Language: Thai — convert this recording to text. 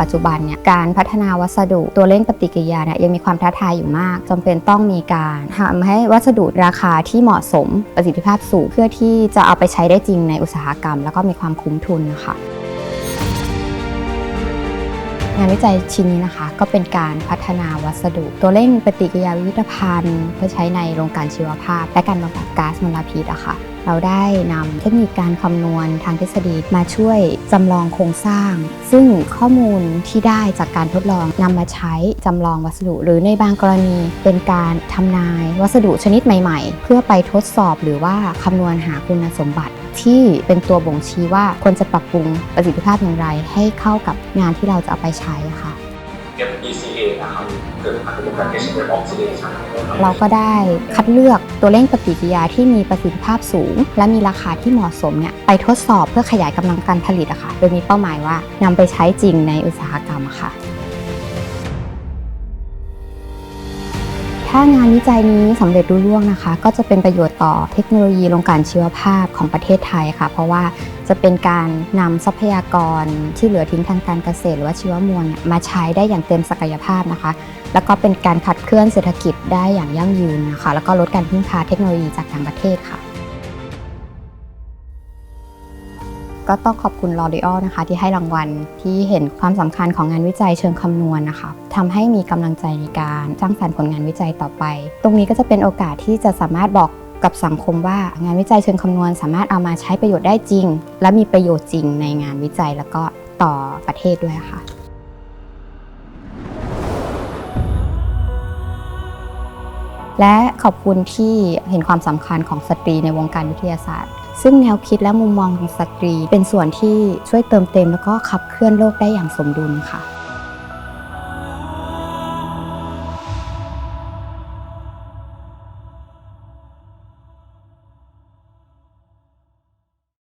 ปัจจุบันเนี่ยการพัฒนาวัสดุตัวเร่งปฏิกิริยาเนี่ยยังมีความท้าทายอยู่มากจำเป็นต้องมีการทำให้วัสดุราคาที่เหมาะสมประสิทธิภาพสูงเพื่อที่จะเอาไปใช้ได้จริงในอุตสาหกรรม แล้วก็มีความคุ้มทุนนะคะงานวิจัยชิ้นนี้นะคะ ก็เป็นการพัฒนาวัสดุ ตัวเร่งปฏิกิริยาวิวิธภัณฑ์เพื่อใช้ในโรงกลั่นชีวภาพ และการบำบัดก๊าซมลพิษอะค่ะ เราได้นำเทคนิคการคำนวณทางทฤษฎีมาช่วยจำลองโครงสร้าง ซึ่งข้อมูลที่ได้จากการทดลองนำมาใช้จำลองวัสดุ หรือในบางกรณีเป็นการทำนายวัสดุชนิดใหม่ ๆ เพื่อไปทดสอบหรือว่าคำนวณหาคุณสมบัติที่เป็นตัวบ่งชี้ว่าควรจะปรับปรุงประสิทธิภาพอย่างไร ให้เข้ากับงานที่เราจะเอาไปใช้ค่ะ FECA นะครับเกิดอาจจะเป็นการ H oxidation เราก็ได้คัดเลือกตัวเร่งปฏิกิริยาที่มีประสิทธิภาพสูง และมีราคาที่เหมาะสมเนี่ยไปทดสอบเพื่อขยายกำลังการผลิตอะค่ะโดยมีเป้าหมายว่านำไปใช้จริงในอุตสาหกรรมะค่ะ ถ้างานวิจัยนี้สำเร็จรุ่ล่วงนะคะ ก็จะเป็นประโยชน์ต่อเทคโนโลยีโรงการชีวภาพของประเทศไทยค่ะ เพราะว่าจะเป็นการนำทรัพยากรที่เหลือทิ้งทางการเกษตร หรือว่าชีวมวลมาใช้ได้อย่างเต็มศักยภาพนะคะ แล้วก็เป็นการขัดเคลื่อนเศรษฐกิจได้อย่างยั่งยืนนะคะ แล้วก็ลดการพึ่งพาเทคโนโลยีจากต่างประเทศค่ะ ก็ต้องขอบคุณ L'Oreal นะคะ ที่ให้รางวัลที่เห็นความสำคัญของงานวิจัยเชิงคำนวณนะคะทำให้มีกำลังใจในการสร้างสรรค์ผลงานวิจัยต่อไป ตรงนี้ก็จะเป็นโอกาสที่จะสามารถบอกกับสังคมว่างานวิจัยเชิงคำนวณ สามารถเอามาใช้ประโยชน์ได้จริง และมีประโยชน์จริงในงานวิจัยแล้วก็ต่อประเทศด้วยค่ะและขอบคุณที่เห็นความสำคัญของสตรีในวงการวิทยาศาสตร์ ซึ่งแนวคิดและมุมมองของสตรี เป็นส่วนที่ช่วยเติมเต็ม แล้วก็ขับเคลื่อนโลกได้อย่างสมดุลค่ะ